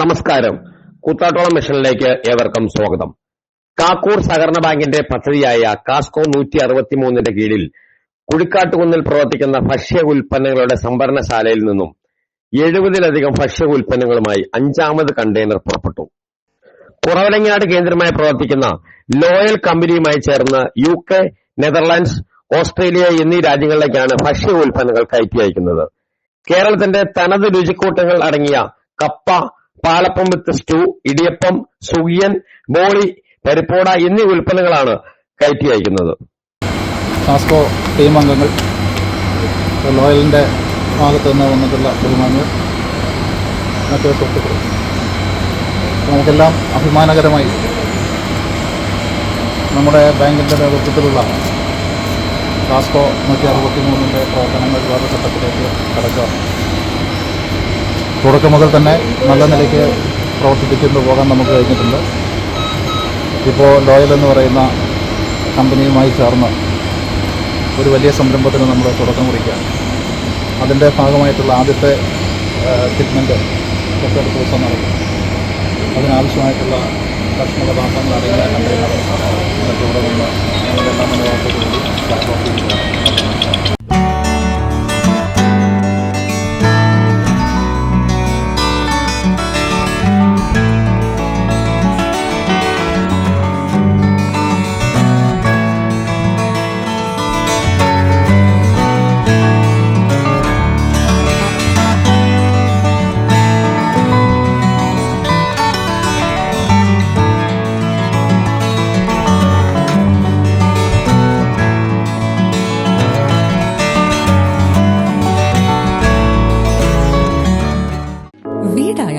നമസ്കാരം. കൂത്താട്ടോളം മിഷനിലേക്ക് ഏവർക്കും സ്വാഗതം. കാക്കൂർ സഹകരണ ബാങ്കിന്റെ പദ്ധതിയായ കാസ്കോ നൂറ്റി അറുപത്തിമൂന്നിന്റെ കീഴിൽ കുഴിക്കാട്ടുകുന്നിൽ പ്രവർത്തിക്കുന്ന ഭക്ഷ്യ ഉൽപ്പന്നങ്ങളുടെ സംഭരണശാലയിൽ നിന്നും എഴുപതിലധികം ഭക്ഷ്യ ഉൽപ്പന്നങ്ങളുമായി അഞ്ചാമത് കണ്ടെയ്നർ പുറപ്പെട്ടു. കുറവലങ്ങാട് കേന്ദ്രമായി പ്രവർത്തിക്കുന്ന ലോയൽ കമ്പനിയുമായി ചേർന്ന് യു കെ നെതർലാൻഡ്സ് ഓസ്ട്രേലിയ എന്നീ രാജ്യങ്ങളിലേക്കാണ് ഭക്ഷ്യ ഉൽപ്പന്നങ്ങൾ കയറ്റി അയക്കുന്നത്. കേരളത്തിന്റെ തനത് രുചിക്കൂട്ടങ്ങൾ അടങ്ങിയ കപ്പ പാലപ്പം വിത്ത് സ്റ്റൂ ഇടിയപ്പം സുഗിയൻ ബോളി പരിപ്പോട എന്നീ ഉൽപ്പന്നങ്ങളാണ് കയറ്റി അയക്കുന്നത്. ടാസ്കോ ടീം അംഗങ്ങൾ ലോയലിന്റെ ഭാഗത്ത് നിന്ന് വന്നിട്ടുള്ള സുഹൃത്തുക്കൾ. നമുക്കെല്ലാം അഭിമാനകരമായി നമ്മുടെ ബാങ്കിന്റെ നേതൃത്വത്തിലുള്ള കാസ്കോ നൂറ്റി അറുപത്തി മൂന്നിന്റെ പ്രവർത്തനങ്ങൾ വേറെ ഘട്ടത്തിലേക്ക് കടക്കുക തുടക്കം മുതൽ തന്നെ നല്ല നിലയ്ക്ക് പ്രവർത്തിപ്പിച്ചുകൊണ്ട് പോകാൻ നമുക്ക് കഴിഞ്ഞിട്ടുണ്ട്. ഇപ്പോൾ ലോയൽ എന്ന് പറയുന്ന കമ്പനിയുമായി ചേർന്ന് ഒരു വലിയ സംരംഭത്തിന് നമ്മൾ തുടക്കം കുറിക്കുക അതിന്റെ ഭാഗമായിട്ടുള്ള ആദ്യത്തെ ഫിറ്റ്മെന്റ് തൊട്ടടുത്ത ദിവസം നടക്കും. അതിനാവശ്യമായിട്ടുള്ള ഭക്ഷണ പദാർത്ഥങ്ങൾ അടങ്ങിയ കണ്ടെയ്നർ